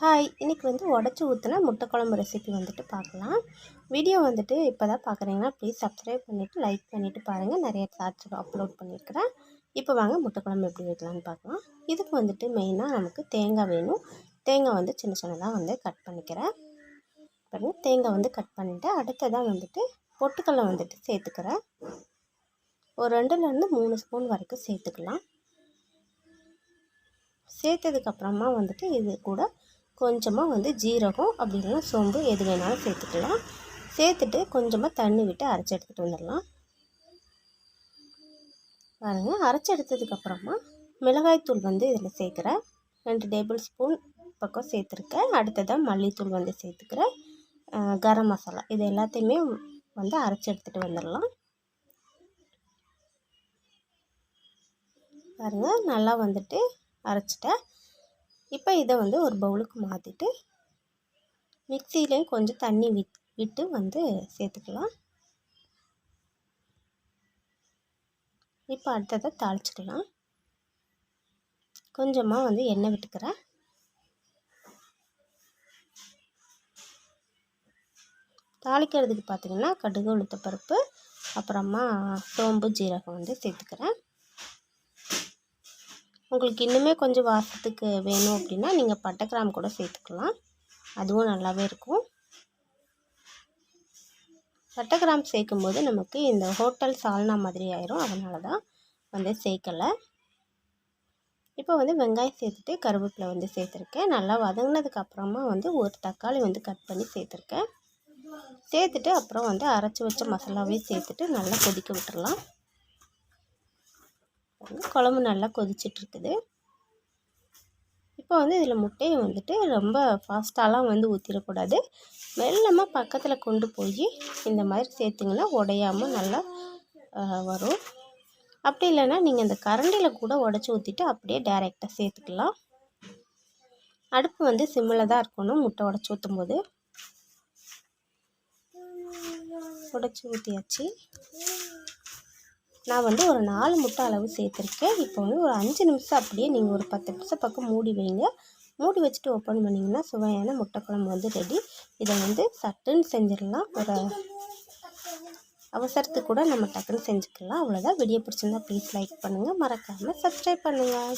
Hi. இன்றைக்கி வந்து உடச்சி ஊற்றின முட்டை குழம்பு ரெசிபி வந்துட்டு பார்க்கலாம். வீடியோ வந்துட்டு இப்போ தான் பார்க்குறீங்கன்னா ப்ளீஸ் சப்ஸ்கிரைப் பண்ணிவிட்டு லைக் பண்ணிவிட்டு பாருங்கள் நிறைய ஷார்ட்ஸ் அப்லோட் பண்ணியிருக்கிறேன் இப்போ வாங்க முட்டை குழம்பு எப்படி வைக்கலாம்னு பார்க்கலாம். இதுக்கு வந்துட்டு மெயினாக நமக்கு தேங்காய் வேணும். தேங்காய் வந்து சின்ன சின்னதாக வந்து கட் பண்ணிக்கிறேன். பாருங்கள் தேங்காய் வந்து கட் பண்ணிவிட்டு அடுத்ததாக வந்துட்டு பொட்டுக்கடலை வந்துட்டு சேர்த்துக்கிறேன். ஒரு ரெண்டுலேருந்து மூணு ஸ்பூன் வரைக்கும் சேர்த்துக்கலாம். சேர்த்ததுக்கப்புறமா வந்துட்டு இது கூட கொஞ்சமாக வந்து ஜீரகம் அப்படி இல்லைன்னா சோம்பு எது வேணாலும் சேர்த்துக்கலாம். சேர்த்துட்டு கொஞ்சமாக தண்ணி விட்டு அரைச்சி எடுத்துகிட்டு வந்துடலாம். பாருங்கள் அரைச்சி எடுத்ததுக்கப்புறமா மிளகாய்த்தூள் வந்து இதில் சேர்க்குறேன். ரெண்டு டேபிள் ஸ்பூன் பக்கம் சேர்த்துருக்கேன். அடுத்ததாக மல்லித்தூள் வந்து சேர்த்துக்கிறேன். கரம் மசாலா இது எல்லாத்தையுமே வந்து அரைச்சி எடுத்துகிட்டு வந்துடலாம். பாருங்கள் நல்லா வந்துட்டு அரைச்சிட்டேன். இப்போ இதை வந்து ஒரு பவுலுக்கு மாற்றிட்டு மிக்சியிலையும் கொஞ்சம் தண்ணி விட் விட்டு வந்து சேர்த்துக்கலாம். இப்போ அடுத்ததை தாளிச்சிக்கலாம். கொஞ்சமாக வந்து எண்ணெய் விட்டுக்கிறேன் தாளிக்கிறதுக்கு பார்த்திங்கன்னா கடுகு உளுத்தப்பருப்பு அப்புறமா சோம்பு ஜீரகம் வந்து சேர்த்துக்கிறேன். உங்களுக்கு இன்னுமே கொஞ்சம் வாசத்துக்கு வேணும் அப்படின்னா நீங்கள் பட்டை கிராம் கூட சேர்த்துக்கலாம். அதுவும் நல்லாவே இருக்கும். பட்டை கிராம் சேர்க்கும்போது நமக்கு இந்த ஹோட்டல் சால்னா மாதிரி ஆயிரும். அதனால தான் வந்து சேர்க்கலை. இப்போ வந்து வெங்காயம் சேர்த்துட்டு கருவேப்பிலை வந்து சேர்த்துருக்கேன். நல்லா வதங்கினதுக்கு அப்புறமா வந்து ஒரு தக்காளி வந்து கட் பண்ணி சேர்த்துருக்கேன். சேர்த்துட்டு அப்புறம் வந்து அரைச்சி வச்ச மசாலாவே சேர்த்துட்டு நல்லா கொதிக்க விட்டுடலாம் குழம்பு நல்லா கொதிச்சிட்ருக்குது. இப்போ வந்து இதில் முட்டையை வந்துட்டு ரொம்ப ஃபாஸ்ட்டாலாம் வந்து ஊற்றிடக்கூடாது மெல்லமாக பக்கத்தில் கொண்டு போய் இந்த மாதிரி சேர்த்திங்கன்னா உடையாமல் நல்லா வரும். அப்படி இல்லைன்னா நீங்கள் இந்த கரண்டியில் கூட உடச்சி ஊற்றிட்டு அப்படியே டேரெக்டாக சேர்த்துக்கலாம். அடுப்பு வந்து சிம்மில் தான் இருக்கணும் முட்டை உடச்சி ஊற்றும் போது உடச்சி ஊற்றியாச்சு நான் வந்து ஒரு நாலு முட்டை அளவு சேர்த்துருக்கேன். இப்போ வந்து ஒரு அஞ்சு நிமிஷம் அப்படியே நீங்கள் ஒரு பத்து நிமிஷம் பக்கம் மூடி வைங்க. மூடி வச்சுட்டு ஓப்பன் பண்ணிங்கன்னா சுவையான முட்டை குழம்பு வந்து ரெடி இதை வந்து சட்டுன்னு செஞ்சிடலாம். ஒரு அவசரத்துக்கு கூட நம்ம டக்குன்னு செஞ்சுக்கலாம். அவ்வளோதான் வீடியோ பிடிச்சிருந்தா ப்ளீஸ் லைக் பண்ணுங்கள் மறக்காமல் சப்ஸ்கிரைப் பண்ணுங்கள்